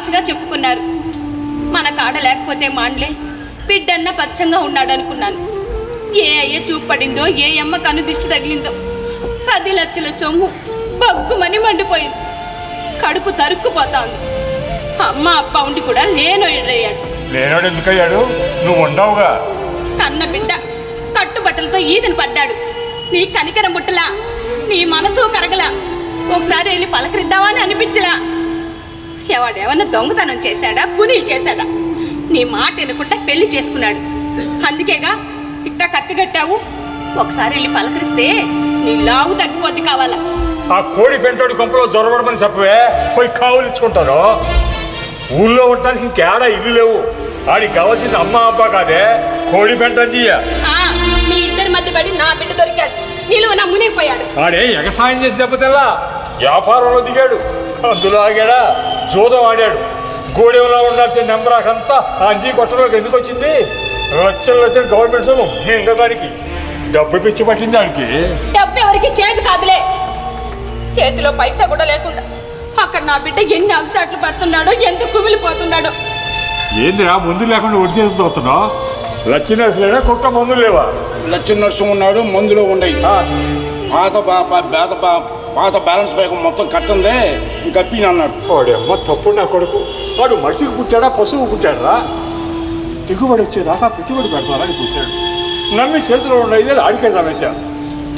ఆశగా చెప్పుకున్నారు. మన కాడ లేకపోతే మాండ్లే బిడ్డన్న పచ్చంగా ఉన్నాడు అనుకున్నాను ఏ అయ్య చూపు పడిందో ఏ అమ్మ కను దిష్టి తగిలిందో. పది లక్షల సొమ్ము బగ్గుమని మండిపోయింది. కడుపు తరుక్కుపోతాంది. అమ్మ అప్ప ఉండి కూడా నేను ఎడయ్యాడు లేనాడు ఎందుకయ్యాడు? నువ్వు ఉండవుగా. కన్న బిడ్డ కట్టుబట్టలతో ఈతను పడ్డాడు. నీ కనికరం ముట్టలా నీ మనసు కరగలా. ఒకసారి వెళ్ళి పలకరిద్దామా అని అనిపించలా ఎవడేమన్నా దొంగతనం చేశాడా పునీలు చేశాడా? నీ మాట వినకుండా పెళ్ళి చేసుకున్నాడు. అందుకేగా ఇట్టా కత్తిగట్టావు ఒకసారి వెళ్ళి పలకరిస్తే నీ లావు తగ్గిపోద్ది కావాలా? ఆ కోడి పెంటోడి కొంపలో జొరబడమని చెప్పవే పోయి కావులు ఇచ్చుకుంటారు. ఊళ్ళో ఉండడానికి ఇంకేడా ఇల్లు లేవు. ఆడికి కావాల్సింది అమ్మ అబ్బా కాదే కోడి ఆ, మీ ఇద్దరి మధ్య పడి నా బిడ్డ దొరికాడు. నిలువ నా మునిగిపోయాడు. ఆడే ఎగసాయం చేసి దెబ్బతిల్లా వ్యాపారంలో దిగాడు. అందులో ఆగాడా? జూదం ఆడాడు. గోడెంలో ఉండాల్సిన నెంబరాకంతా ఆ అంజీ కొట్టలోకి ఎందుకు వచ్చింది? లక్షలు లక్షలు గవర్నమెంట్ సొమ్ము. ఇంకా దానికి డబ్బు పిచ్చి పట్టింది దానికి. డబ్బు ఎవరికి? చేతి కాదులే. చేతిలో పైసా కూడా లేకుండా అక్కడ నా బిడ్డ ఎన్ని అగసాట్లు పడుతున్నాడో ఎంత కుమిలిపోతున్నాడో. ఏందిరా ముందు లేకుండా ఒడిసేసి తోస్తున్నావు లచ్చినర్సులేనా కుక్క మందులు లేవా? లక్ష్మీ నరసింహ ఉన్నాడు మందులో ఉండయి పాత బా- బా- పాత బా- పాత బ్యాలెన్స్ బ్యాగ్ మొత్తం కట్టిందే ఇంకా పీని అన్నాడు. వాడేమ్మ తప్పుడు నా కొడుకు. వాడు మనిషికి పుట్టాడా పశువు పుట్టాడా దిగుబడి వచ్చేదాకా పెట్టుబడి పెడతారా అని పుట్టాడు. నమ్మి చేతిలో ఉన్న ఐదేళ్ళు ఆడికే సమస్య.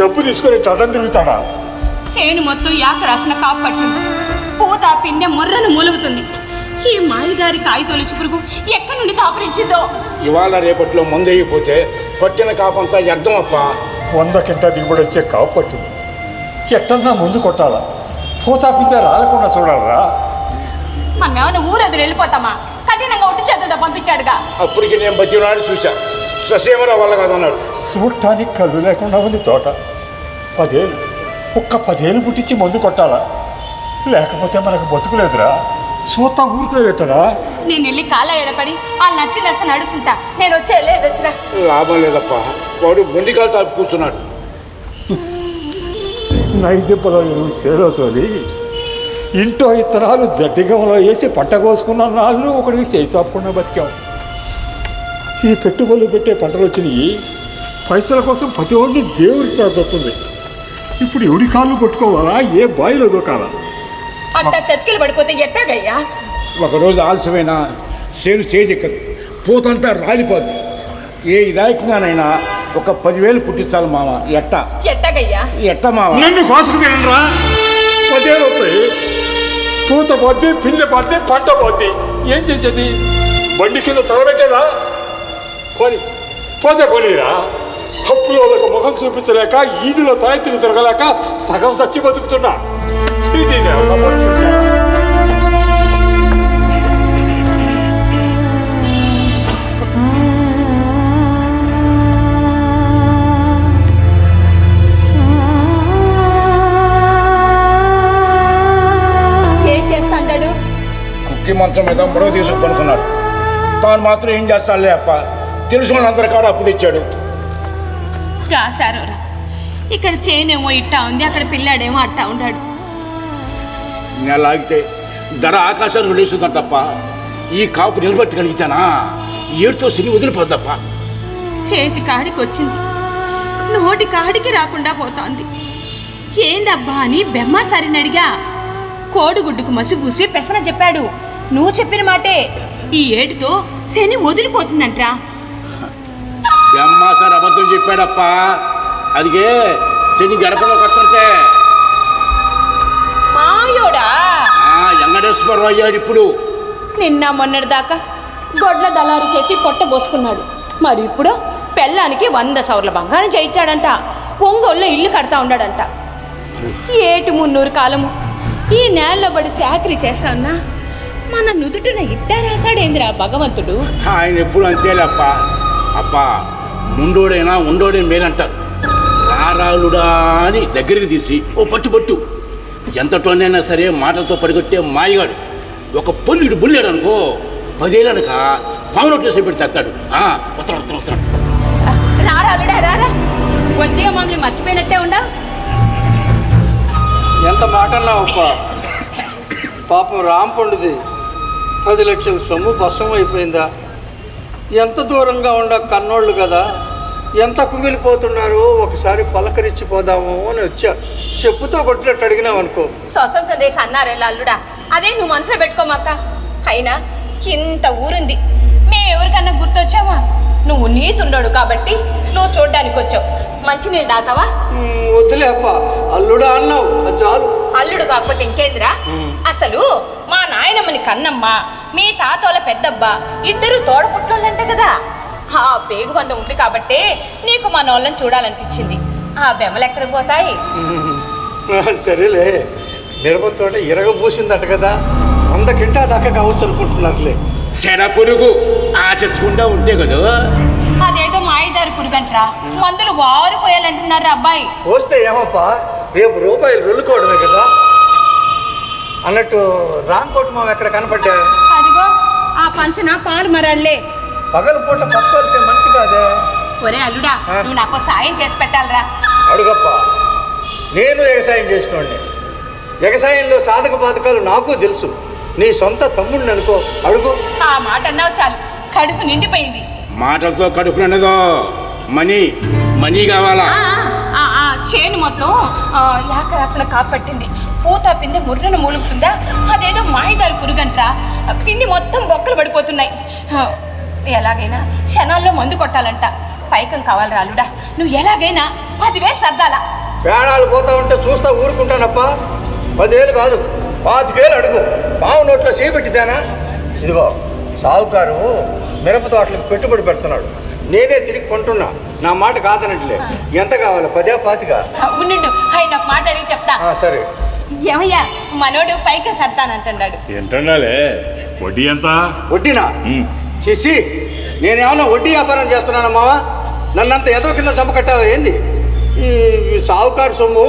డబ్బు తీసుకొని టడం తిరుగుతాడా? చేను మొత్తం యాక రాసిన కాపు పట్టింది పూత పిందె ముర్రను మూలుగుతుంది. ఈ మాయదారి కాయ తొలిచి పురుగు ఎక్కడి నుండి కాపురించిందో? ఇవాళ రేపట్లో మందు అయిపోతే పట్టిన కాపంతా వ్యర్థం అప్ప వంద కింట దిగుబడి వచ్చే కాపు పట్టింది ఎట్టన్నా ముందు కొట్టాలా? పూతా పింద రాలకుండా చూడాలరా. మనం ఏమైనా ఊరు వదిలి వెళ్ళిపోతామా? కఠినంగా ఒట్టి చేతులతో పంపించాడుగా. అప్పటికి నేను బతినాడు చూసా ససేమరా వల్ల కాదన్నాడు చూడటానికి కళ్ళు లేకుండా ఉంది తోట. పదేళ్ళు ఒక్క పదేళ్ళు పుట్టించి మందు కొట్టాలా? లేకపోతే మనకు బతుకులేదురా. చూస్తా ఊరుకునే పెట్టరా నేను వెళ్ళి కాళ్ళ ఎడపడి వాళ్ళు నచ్చి నర్సని అడుగుతుంటా నేను వచ్చే లేదు వచ్చినా. లాభం లేదప్ప. వాడు మొండికాలు తాపి కూర్చున్నాడు. నైదెబ్బలో ఎరువు సేలో తోలి ఇంట్లో ఇత్తనాలు జడ్డిగంలో వేసి పంట కోసుకున్న నాళ్ళు ఒకడికి చేసాపకుండా బతికాం. ఈ పెట్టుబడులు పెట్టే పంటలు వచ్చినాయి. పైసల కోసం ప్రతి ఒడిని దేవుడి వస్తుంది ఇప్పుడు ఎవడి కాళ్ళు కొట్టుకోవాలా? ఏ బావిలో దూకాలా? అట్టా చతికిలు పడిపోతే ఎట్టాగయ్యా? ఒకరోజు ఆలస్యమైన సేను చేజెక్కదు. పూతంతా రాలిపోద్ది. ఏ ఇదాకినానైనా ఒక పదివేలు పుట్టించాలి మామ ఎట్ట ఎట్టాగయ్యా? ఎట్ట మామ నన్ను కోసుకు తినరా అవుతాయి పూత పోద్ది పిందె పోద్ది పంట పోద్ది. ఏం చేసేది? బండి కింద తలబెట్టేదా పోని. పోతే పోనీరా. అప్పులో వాళ్ళకు ముఖం చూపించలేక ఈదిలో తాయెత్తులు తిరగలేక సగం సచ్చి బతుకుతున్నా. చీదీ కుక్కి మంచం మీద మరో తీసుకు పనుకున్నాడు తాను మాత్రం ఏం చేస్తానులే అప్ప? తెలుసు అందరి కాడ అప్పు తెచ్చాడు. కాసారోరా ఇక్కడ చేనేమో ఇట్టా ఉంది అక్కడ పిల్లాడేమో అట్టా ఉన్నాడు. నెల ఆగితే ధర ఆకాశాన్ని లేస్తుందంటప్ప ఈ కాపు నిలబెట్టగలిగితేనా? ఏడుతో సిని వదిలిపోద్దప్ప. చేతి కాడికి వచ్చింది. నోటి కాడికి రాకుండా పోతోంది. ఏందబ్బా అని బెమ్మ సరిని అడిగా. కోడిగుడ్డుకు మసిపూసి పెసన చెప్పాడు. నువ్వు చెప్పిన మాటే. ఈ ఏడుతో శని వదిలిపోతుందంట్రా. సార్ అబద్ధం చెప్పాడప్ప. అదిగే శని గడపలోకి వస్తుంటే. మాయోడా? ఎంగడేశ్వరరావు అయ్యాడు ఇప్పుడు. నిన్న మొన్నటి దాకా గొడ్ల దళారు చేసి పొట్ట పోసుకున్నాడు. మరి ఇప్పుడు పెళ్ళానికి వంద సవర్ల బంగారం చేయించాడంట. ఒంగోల్లో ఇల్లు కడతా ఉన్నాడంట. ఏటి మున్నూరు కాలము? ఈ నేలలో పడి చాకరీ చేస్తాన్నా మన నుదుటిన ఇట్టా రాశాడేందిరా భగవంతుడు? ఆయన ఎప్పుడు అంతేలేప్ప. అప్ప ముండోడైనా ఉండోడే మేలంటారు. రారాలుడా అని దగ్గరికి తీసి ఓ పట్టు పట్టు. ఎంతటోనైనా సరే మాటలతో పడిగొట్టే మాయగాడు. ఒక పొల్లుడు బుల్లాడు అనుకో పదేళ్ళనక పావులో చేసి పెట్టి తెస్తాడు వస్తాడు వస్తాడు వస్తాడు. రారా విడా రారా. కొద్దిగా మమ్మల్ని మర్చిపోయినట్టే ఉండా? ఎంత మాట అన్నావప్ప పాపం రాంపండుది. పది లక్షల సొమ్ము భస్మం అయిపోయిందా? ఎంత దూరంగా ఉండ కన్నోళ్ళు కదా? ఎంత కుమిలిపోతున్నారు ఒకసారి పలకరించిపోదాము అని వచ్చా. చెప్పుతో కొట్టినట్టు అడిగినావు అనుకో. స్వతంత్ర దేశ అన్నారే అల్లుడా? అదే నువ్వు మనసులో పెట్టుకోమాక. అయినా ఇంత ఊరుంది. మేము ఎవరికన్నా గుర్తొచ్చావా? నువ్వు నీతుండడు కాబట్టి నువ్వు చూడ్డానికి వచ్చావు మంచినీళ్ళు తాగుతావా "మ్, వద్దులే అప్ప. అల్లుడా అన్నావు. చాలు. అల్లుడు కాకపోతే ఇంకేందిరా? అసలు మా నాయనమ్మని కన్నమ్మ మీ తాతోల పెద్దబ్బ ఇద్దరు తోడపుట్లోళ్ళంట కదా. ఆ పేగు బంధం ఉంది కాబట్టే నీకు మా నోళ్ళని చూడాలనిపించింది. ఆ బెమ్మలు ఎక్కడికి పోతాయి? "మ్, సరేలే. మిరప తోట ఇరగబూసిందట కదా. వంద కింటా దాకా కావచ్చు అనుకుంటున్నారులే. శర పురుగు ఆశించకుండా ఉంటే కదా? అదేదో మాయదారి పురుగంట్రా. మందులు వారిపోయాలంటున్నారు అబ్బాయి. పోస్తే ఏమప్పా? రేపు రూపాయలు రొల్లుకోవడమే కదా? అన్నట్టు రాంకోట మామ ఎక్కడ కనపడ్డా? అదిగో ఆ పంచన పాలు మరళ్ళే. పగల పూట పక్కోల్సే మనిషి కాదే. ఒరే అల్లుడా? నువ్వు నాకు సాయం చేసి పెట్టాలరా. అడుగప్ప నేను వ్యవసాయం చేసినోడిని. వ్యవసాయంలో సాధక బాధకాలు నాకు తెలుసు. నీ సొంత తమ్ముడిని అనుకో అడుగు. ఆ మాట అన్నావు చాలు. కడుపు నిండిపోయింది. మాటలతో కడుపునదో మనీ మనీ కావాలా? ఆ, ఆ, ఆ, చేను మొత్తం ఆ, యాకరాసన కాపట్టింది. పూత పిందె ముర్రను మూలుగుతుందా? అదేదో మాయదారి పురుగంట్రా ఆ పిండి మొత్తం బొక్కలు పడిపోతున్నాయి. ఎలాగైనా క్షణాల్లో మందు కొట్టాలంట. పైకం కావాలి రాలుడా. నువ్వు ఎలాగైనా పదివేలు సర్దాలా. ప్రాణాలు పోతా ఉంటే చూస్తా ఊరుకుంటానప్ప. పదేళ్ళు కాదు. పాతికేళ్ళు అడుగు. పావు నోట్లో చేపెట్టిదేనా ఇదిగో సావుకారు మిరప తోటలకు పెట్టుబడి పెడుతున్నాడు. నేనే తిరిగి కొంటున్నా. నా మాట కాదనట్లే. ఎంత కావాలి? పదే పాతిగా ఆ, ఉండు ఆయన ఒక మాట అడిగి చెప్తా. ఆ, సరే. ఏమయ్యా మనోడు పైకం సర్దానంటున్నాడు. ఏంటండాలే వడ్డీ ఎంత? వడ్డీనా. చిసి నేనేమన్నా వడ్డీ వ్యాపారం చేస్తున్నానా మావా? నన్నంత ఎదో కింద చంపకట్టావా ఏంది? ఈ సావుకారు సొమ్ము.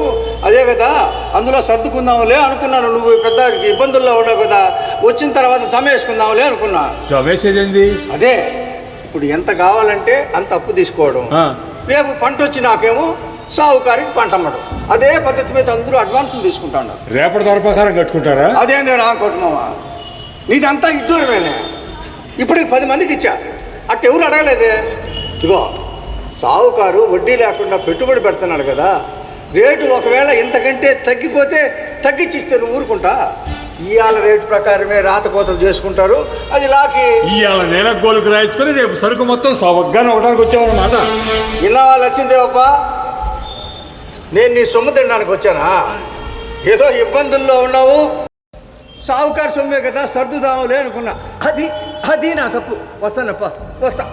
అదే కదా అందులో సర్దుకుందాంలే అనుకున్నాను. నువ్వు పెద్ద ఇబ్బందుల్లో ఉన్నావు కదా వచ్చిన తర్వాత చమేసుకుందాంలే అనుకున్నా. అదే ఇప్పుడు ఎంత కావాలంటే అంత అప్పు తీసుకోవడం. రేపు పంట వచ్చి నాకేమో సావుకారికి పంట అమ్మడం. అదే పద్ధతి మీద అందరూ అడ్వాన్సులు తీసుకుంటాడు రేపటి ప్రకారం కట్టుకుంటారా? అదేంది రామకోటమావా నీదంతా ఇడ్డూరమేనే. ఇప్పటికి పది మందికి ఇచ్చా. అట్టు ఎవరు అడగలేదే? ఇగో సావుకారు వడ్డీ లేకుండా పెట్టుబడి పెడుతున్నాడు కదా. రేటు ఒకవేళ ఇంతకంటే తగ్గిపోతే తగ్గించిస్తే నువ్వు ఊరుకుంటా? ఇవాళ రేటు ప్రకారమే రాతకోతలు చేసుకుంటారు. అది లాకి ఇవాళ నేల గోలుకు రాయించుకొని రేపు సరుకు మొత్తం సవగ్గానే ఒకటానికి వచ్చామన్నమాట ఇన్న వాళ్ళు వచ్చిందేవప్పా నేను నీ సొమ్ము తినడానికి వచ్చానా? ఏదో ఇబ్బందుల్లో ఉన్నావు? సావుకారు సొమ్మే కదా సర్దుదాములే అనుకున్నా. అది అది నా తప్పు. వస్తానప్ప వస్తా.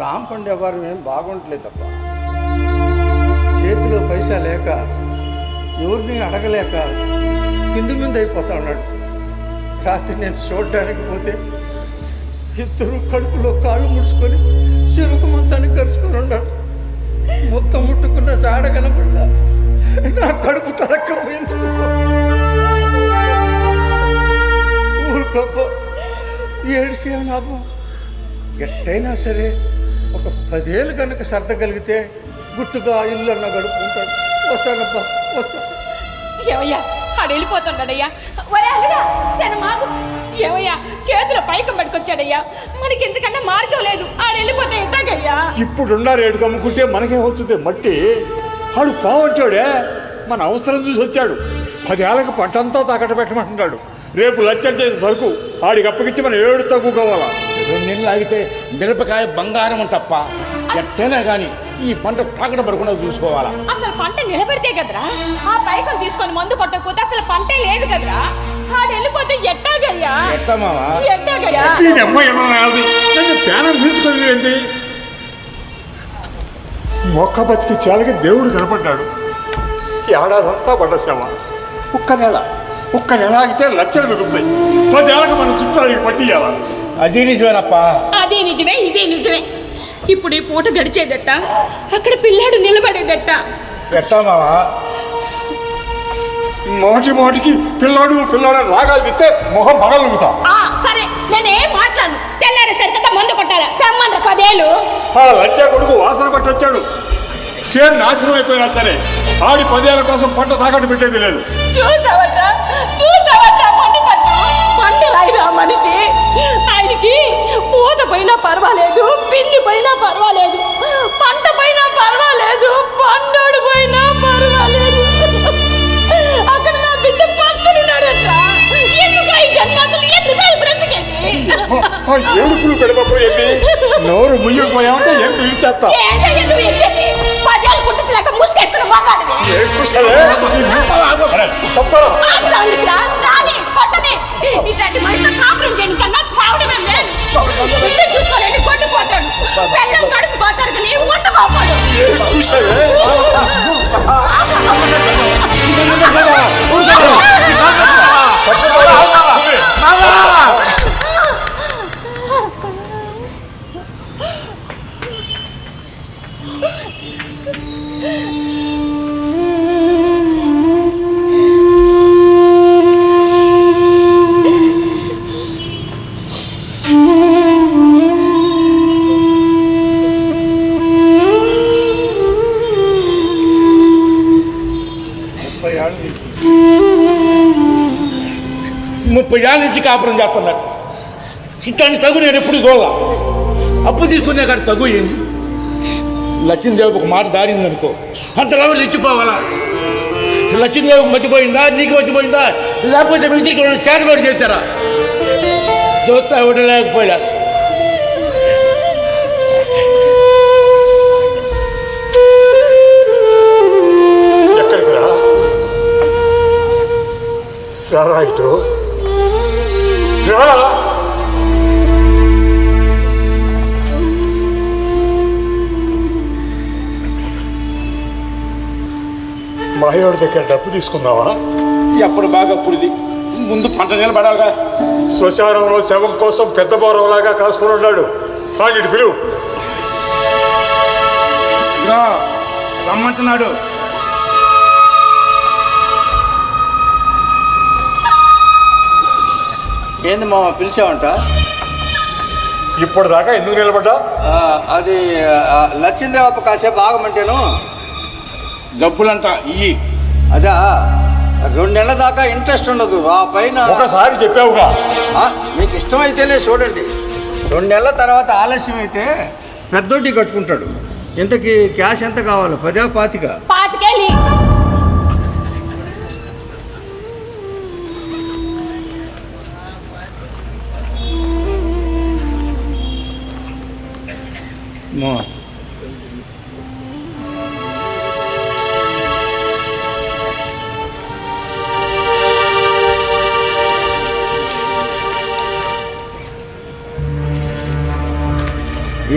రామ్ పండే వారు ఏం బాగుంటలేదు తప్ప. చేతిలో పైసా లేక ఎవరిని అడగలేక కింది మీద అయిపోతా ఉన్నాడు. రాత్రి నేను చూడడానికి పోతే ఇద్దరు కడుపులో కాళ్ళు ముడుచుకొని చెరుకు మంచానికి కరుచుకొని ఉన్నారు. మొత్తం ముట్టుకున్న జాడ కనపడలా. నా కడుపు తరక్కపోయింది ఊరుకోప ఏడిసేం లాభం ఎట్టయినా సరే ఒక పదేళ్ళు కనుక సర్దగలిగితే గుట్టుగా ఇల్లు అన్న గడుపుకుంటాడు. వస్తానప్పా వస్తా. ఏమయ్యా ఆడు ఒరే అల్లుడా ఏమయ్యా చేతిలో పైకం పట్టుకొచ్చాడయ్యా. మనకి ఎంతకన్నా మార్గం లేదు. ఆడు వెళ్ళిపోతే ఎట్టాగయ్యా ఇప్పుడున్న రేటు కమ్ముకుంటే మనకేం వస్తుంది? మట్టి. ఆడు పావంటాడే మన అవసరం చూసి వచ్చాడు. పదేళ్ళకి పంటంతా తాకట్ట పెట్టమంటున్నాడు. రేపు లచ్చలు చేసే సరుకు ఆడికి అప్పగించి మనం ఏడు తగ్గుకోవాలా రెండు నెలలు ఆగితే మిరపకాయ బంగారం తప్ప ఎట్టైనా కానీ ఈ పంట తాకట పడకుండా చూసుకోవాలా. అసలు పంట నిలబెడితే కదరా? ఆ పైకం తీసుకొని మందు కొట్టకపోతే అసలు పంటే లేదు కదరా? ఆడు వెళ్ళిపోతే ఎట్టాగయ్యా? ఎట్టా మావా ఎట్టాగయ్యా తీసుకొని ఏంటి? ఒక్క బతికి చాలకి దేవుడు కనపడ్డాడు. ఏడాదంతా పడ్డ శ్రమ ఒక్క నెల ఒక్క నెల ఆగితే లచ్చలు మిగులుతాయి. పదేళ్ళకి మన చుట్టాలకి పట్టియాల అది నిజమేనప్పా. అదే నిజమే ఇదే నిజమే. ఇప్పుడు ఈ పూట గడిచేదట్ట అక్కడ పిల్లాడు నిలబడేదట్ట ఎట్టా మావా? మొదటి మొదటికి పిల్లాడు పిల్లాడు రాగాలు తిస్తే మొహం పగలుగుతాం. ఆ సరే నేనేం మాట్లాడను. తెల్లారే సరికత మందు కొట్టాలా? తెమ్మండ్ర పదేళ్ళు. ఆ లజ్జా కొడుకు వాసన పట్టి వచ్చాడు. సేమ్ నాశనం అయిపోయినా సరే ఆడి పదేళ్ళ కోసం పంట తాకట్టు పెట్టేది లేదు. చూసావట్రా? చూసావట్రా? పండి తప్పరా? ఆపుతాండిరా, రాని, కొట్టని. ఇట్లాంటి మనిషితో కాపురం చేయడం కన్నా చావడమే మేలు. బిడ్డ చూసుకోలేని కొట్టుకుపోతాడు. పెళ్ళాం కడుపు కోతారు కానీ ముట్టుకోపోడు. ఏం కూర్చోలే? ముప్పై ఏళ్ళ నుంచి కాపురం చేస్తున్నాడు ఇట్లాంటి తగు నేను ఎప్పుడు చూడాల. అప్పు తీసుకునే కాడ తగు ఏంది? లక్ష్మీదేవి ఒక మాట దారిందనుకో. అంతలా ఇచ్చిపోవాలా లక్ష్మీదేవి మర్చిపోయిందా నీకు మర్చిపోయిందా లేకపోతే మిగతా చేతబడి చేశారా? చూస్తా ఉండలేకపోయా ఎక్కడికి రా ఇటు. రారా మాయోడి దగ్గర డబ్బు తీసుకుందావా ఎప్పుడు బాగా అప్పుడుది ముందు పంట నిలబడాలిగా శ్మశానంలో శవం కోసం పెద్ద బోరంలాగా కాసుకొని ఉన్నాడు. వాడిని పిలువు. రమ్మంటున్నాడు. ఏంది మామ పిలిచావంట? ఇప్పుడు దాకా ఎందుకు నిలబడ్డా? ఆ, అది లచ్చిందేవప్ప కాసేపు ఆగమంటేను. డబ్బులంతా ఇయ్యి. అదా రెండు నెలల దాకా ఇంట్రెస్ట్ ఉండదు. ఆ పైన ఒకసారి చెప్పావుగా. ఆ, మీకు ఇష్టమైతేనే చూడండి. రెండు నెలల తర్వాత ఆలస్యం అయితే పెద్దోటి కట్టుకుంటాడు. ఇంతకి క్యాష్ ఎంత కావాలి? పదా పాతిక? మా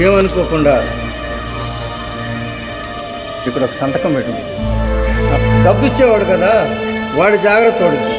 ఏమనుకోకుండా ఇక్కడ ఒక సంతకం పెట్టింది డబ్బు ఇచ్చేవాడు కదా వాడి జాగ్రత్త వాడికి.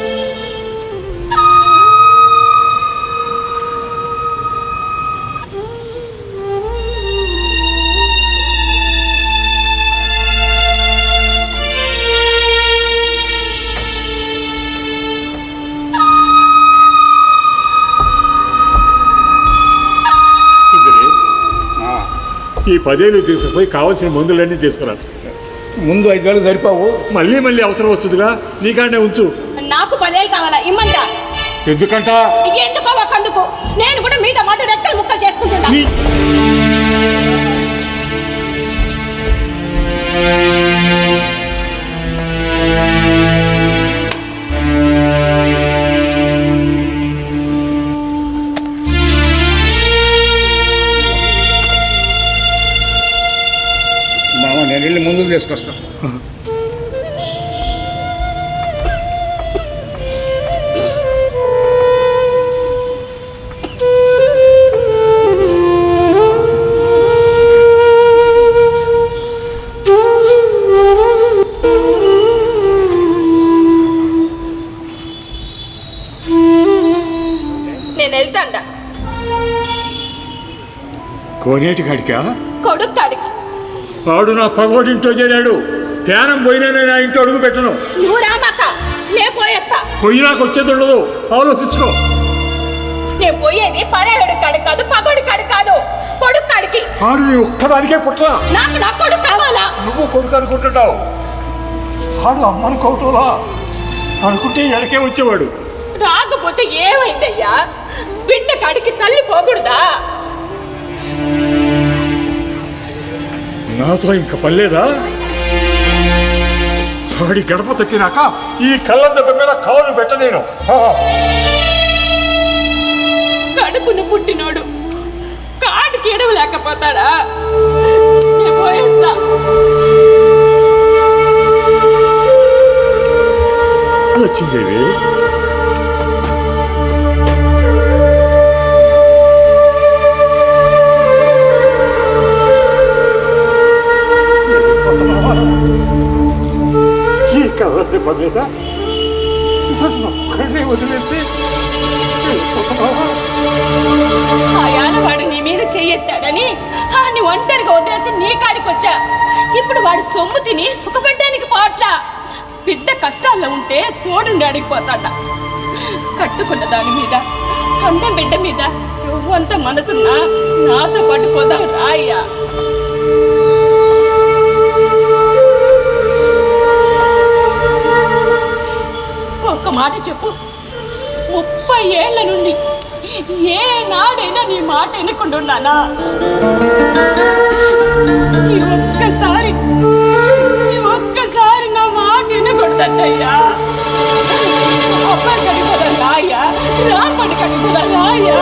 ఈ పదేళ్ళు తీసుకుపోయి కావాల్సిన మందులన్నీ తీసుకురా. ముందు ఐదు వేలు సరిపోవు. మళ్ళీ మళ్ళీ అవసరం వస్తుందిగా. నీకాడనే ఉంచు. నాకు పదేళ్ళు కావాలా? ఇమ్మంట. ఎందుకంట? ఎందుకో ఒకందుకు. నేను కూడా మీద మాట రెక్కలు ముక్కలు చేసుకుంటున్నా నేను వెళ్తాండ. కోనేటి కాడికా? కొడుకు కాడికి. వాడు నా పగోడింటో చేరాడు ధ్యానం పోయినా నేను ఆ ఇంట్లో అడుగు పెట్టను. నువ్వు రామాక నేను పోయేస్తా. పొయ్యినాకు వచ్చేది ఉండదు. ఆలోచించుకో నేను పోయేది పదేడు కాడికి కాదు పగోడి కాడికి కాదు. కొడుకు కాడికి. ఆడు నీ ఒక్కదానికే పుట్టలా నాకు నా కొడుకు కావాలా? నువ్వు కొడుకు అనుకుంటున్నావు. ఆడు అమ్మనుకోవటంలా అనుకుంటే ఎడకే వచ్చేవాడు. రాకపోతే ఏమైందయ్యా? బిడ్డ కడికి తల్లి పోకూడదా? నాతో ఇంక పర్లేదా వాడి గడప తొక్కినాక ఈ కళ్ళ దెబ్బ మీద కాలు పెట్టలేను కడుపును పుట్టినోడు. కాటికి ఎడవలేకపోతాడా పోయేస్తా. లచ్చిందేవి ఈ కళ్ళ నన్ను ఒక్కడిని వదిలేసి వెళ్ళిపోతున్నావా? నీ మీద చెయ్యెత్తాడని నీ ఒంటరిగా వదిలేసి నీ కాడికి వచ్చా. ఇప్పుడు వాడు సొమ్ము తిని సుఖపడ్డానికి పోట్లా. బిడ్డ కష్టాల్లో ఉంటే తోడుండి అడిగిపోతాడ. కట్టుకున్న దాని మీద కన్న బిడ్డ మీద నువ్వంత మనసున్నా నాతో పాటు పోదాం రాయ్యా. ఒక్క మాట చెప్పు. ముప్పై ఏళ్ళ నుండి ఏ నాడైనా నీ మాట వినకుండా ఒక్కసారి ఒక్కసారి నా మాట వినకూడదట్టయ్యా అబ్బాయి కడిపోదా రాయ్యా రాపడి కడిపోదా రాయా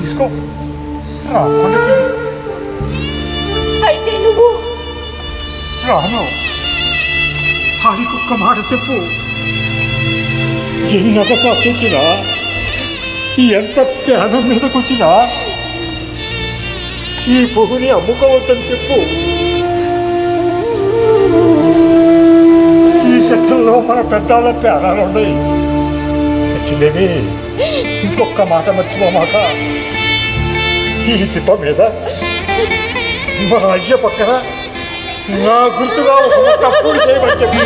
తీసుకో రా కొండకి అయితే నువ్వు? రాను ఆడికొక్క మాట చెప్పు. ఎన్నక సాపించినా ఎంత పేదం మీదకొచ్చినా ఈ పువ్వుని అమ్ముకోవద్దని చెప్పు. ఈ సెక్టర్లో మన పెద్దాళ్ళ పేరాలు ఉన్నాయి వచ్చిందేవి ఇంకొక మాట మర్చిపోమాక? ఈ తిప్ప మీద మా అయ్య పక్కన నా గుర్తుగా ఒక మొక్క పూడి చేయమని చెప్పి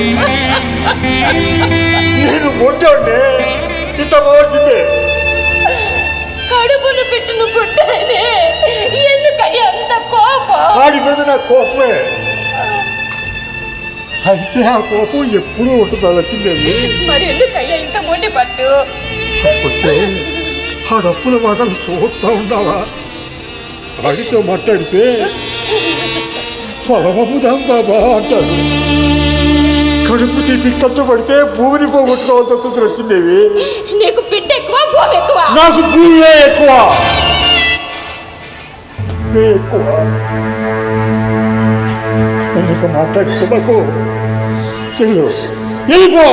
నేను మొట్టండి ఇట్లా వచ్చింది కడుపును పెట్టిన గుడ్డనే ఎందుకయ్యా అంత కోపం? ఆడి మీద నా కోపమే. అయితే ఆ కోపం ఎప్పుడూ ఉంటుంది వచ్చిందేవి మరి ఎందుకయ్యా ఇంత మొండి పట్టు. కాకపోతే ఆ డప్పుల మాటలు చూస్తూ ఉండాలా ఆడితో మాట్లాడితే పొలమమ్ముదాం బాబా అంటాడు. కడుపు తీపి కట్టుబడితే భూమిని పోగొట్టుకోవాల్సి వస్తుంది వచ్చిందేవి నీకు బిడ్డ ఎక్కువ భూమి ఎక్కువ? నాకు భూమే ఎక్కువ. ఎక్కువ. ఎందుకు మాట్లాడితే నాకు వెళ్ళు వెళ్ళిపో.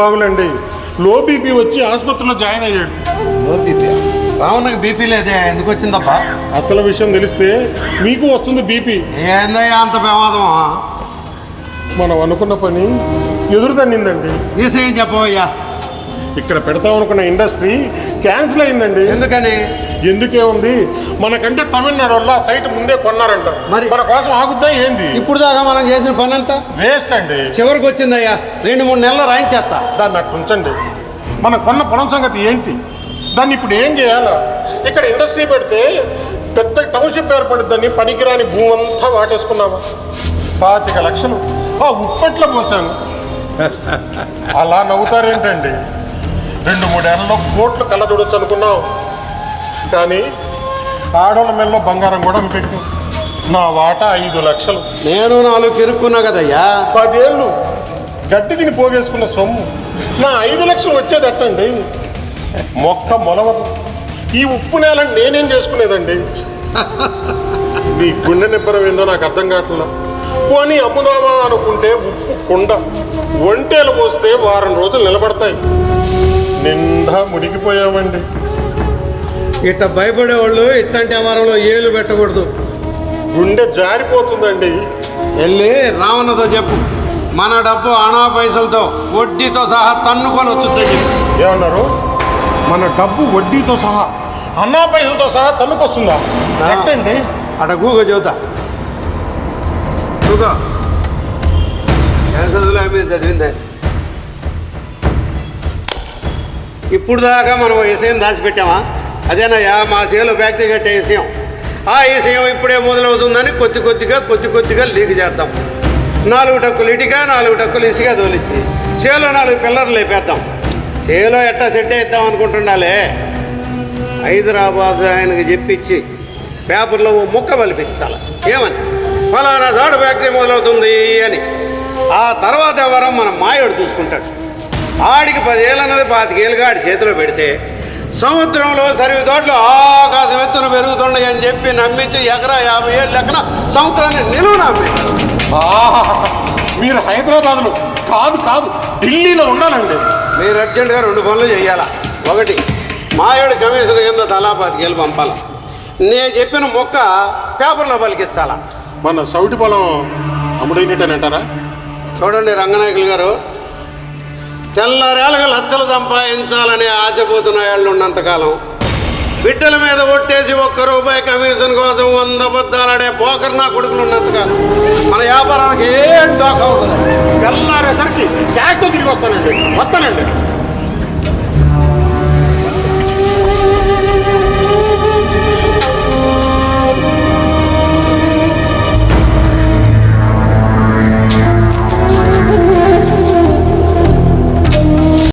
బాగులండి. లో బీపీ వచ్చి ఆసుపత్రిలో జాయిన్ అయ్యాడు. ఓ బీపీ రావణకి బీపీ లేదే ఎందుకు వచ్చిందప్పా అసలు విషయం తెలిస్తే మీకు వస్తుంది బీపీ. ఏందయ్యా అంత ప్రమాదం? మనం అనుకున్న పని ఎదురు తన్నిందండి. విషయం చెప్పవయ్యా. ఇక్కడ పెడతాం అనుకున్న ఇండస్ట్రీ క్యాన్సిల్ అయిందండి. ఎందుకని? ఎందుకే ఉంది? మనకంటే తమిళనాడు వల్ల సైట్ ముందే కొన్నారంట మరి- మన కోసం ఆగుద్దా ఏంది? ఇప్పుడు దాకా మనం చేసిన పని అంతా వేస్ట్ అండి. చివరికి వచ్చిందయ్యా. రెండు మూడు నెలలు రాయించేస్తా. దాన్ని అట్టు ఉంచండి. మనం కొన్న పొలం సంగతి ఏంటి? దాన్ని ఇప్పుడు ఏం చేయాలా? ఇక్కడ ఇండస్ట్రీ పెడితే పెద్ద టౌన్షిప్ ఏర్పడుద్దని పనికిరాని భూమి అంతా వాటేసుకున్నామా. పాతిక లక్షలు. ఆ ఉప్పట్లో పోసాను. అలా నవ్వుతారేంటండి? రెండు మూడేళ్ళలో కోట్లు కళ్ళ చూడొచ్చు అనుకున్నాం. కానీ ఆడోళ్ళ మెల్లో బంగారం కూడా పెట్టు. నా వాటా ఐదు లక్షలు. నేను నాలుగు కిరుక్కున్నా కదయ్యా? పదేళ్ళు గడ్డి తిని పోగేసుకున్న సొమ్ము. నా ఐదు లక్షలు వచ్చేదట్టండి. మొక్క మొలవదు. ఈ ఉప్పు నేలని నేనేం చేసుకునేదండి? మీ గుండె నిబ్బరం ఏందో నాకు అర్థం కావట్లా. పోనీ అమ్ముదామా అనుకుంటే ఉప్పు కుండ ఒంటేలు పోస్తే వారం రోజులు నిలబడతాయి. నిండా మునిగిపోయామండి. ఇట్ట భయపడేవాళ్ళు ఇట్టంటి వ్యవహారంలో ఏలు పెట్టకూడదు. గుండె జారిపోతుందండి. వెళ్ళి రావణతో చెప్పు. మన డబ్బు అనా పైసలతో వడ్డీతో సహా తన్నుకొని వచ్చుద్దని ఏమన్నారు? మన డబ్బు వడ్డీతో సహా. అన్నా పైసలతో సహా తన్నుకొస్తుందా? ఎట్టండి? అట గూగ చదువుతా. గూగో. చదువులే చదివిందే. ఇప్పుడు దాకా మనం విషయం దాచిపెట్టామా? అదేనయ్యా మా సేలో ఫ్యాక్టరీ కట్టే విషయం ఆ విషయం ఇప్పుడే మొదలవుతుందని కొద్ది కొద్దిగా కొద్ది కొద్దిగా లీక్ చేద్దాం. నాలుగు టక్కులు ఇటుక నాలుగు టక్కులు ఇసుక తోలిచ్చి చేలో నాలుగు పిల్లర్లు లేపేద్దాం. చేలో ఎట్టా సెట్ వేద్దాం అనుకుంటుండాలే. హైదరాబాద్ ఆయనకి చెప్పించి పేపర్లో ఓ ముక్క పలిపించాలి. ఏమని? ఫలానా జాడ ఫ్యాక్టరీ మొదలవుతుంది అని. ఆ తర్వాత ఎవరో మన మాయోడు చూసుకుంటాడు. ఆడికి పదేళ్ళు అన్నది పాతికేళ్ళుగా ఆడి చేతిలో పెడితే సముద్రంలో సరివి తోటలు ఆకాశం ఎత్తున పెరుగుతున్నాయి అని చెప్పి నమ్మించి ఎకరా యాభై ఏళ్ళు లెక్కన సముద్రాన్ని నిలువ నమ్మి! మీరు హైదరాబాద్లో కాదు కాదు ఢిల్లీలో ఉండాలండి. మీరు అర్జెంటుగా రెండు పనులు చేయాలా? ఒకటి మాయోడి కమిషన్ కింద తలా పాతికేళ్ళు పంపాలా? నేను చెప్పిన మొక్క పేపర్లో పలికించాలా? మన సౌటి పొలం అమ్ముడైనట్టేనంటారా చూడండి రంగనాయకులు గారు తెల్లారేళ్ళగా లచ్చలు సంపాదించాలనే ఆశపోతున్న వాళ్ళు ఉన్నంతకాలం బిడ్డల మీద ఒట్టేసి ఒక్క రూపాయి కమిషన్ కోసం వంద బద్దాలడే పోకర్ నా కొడుకులు ఉన్నంతకాలం మన వ్యాపారానికి ఏం డోకా ఉండదు తెల్లారేసరికి క్యాష్తో తిరిగి వస్తానండి. వస్తానండి.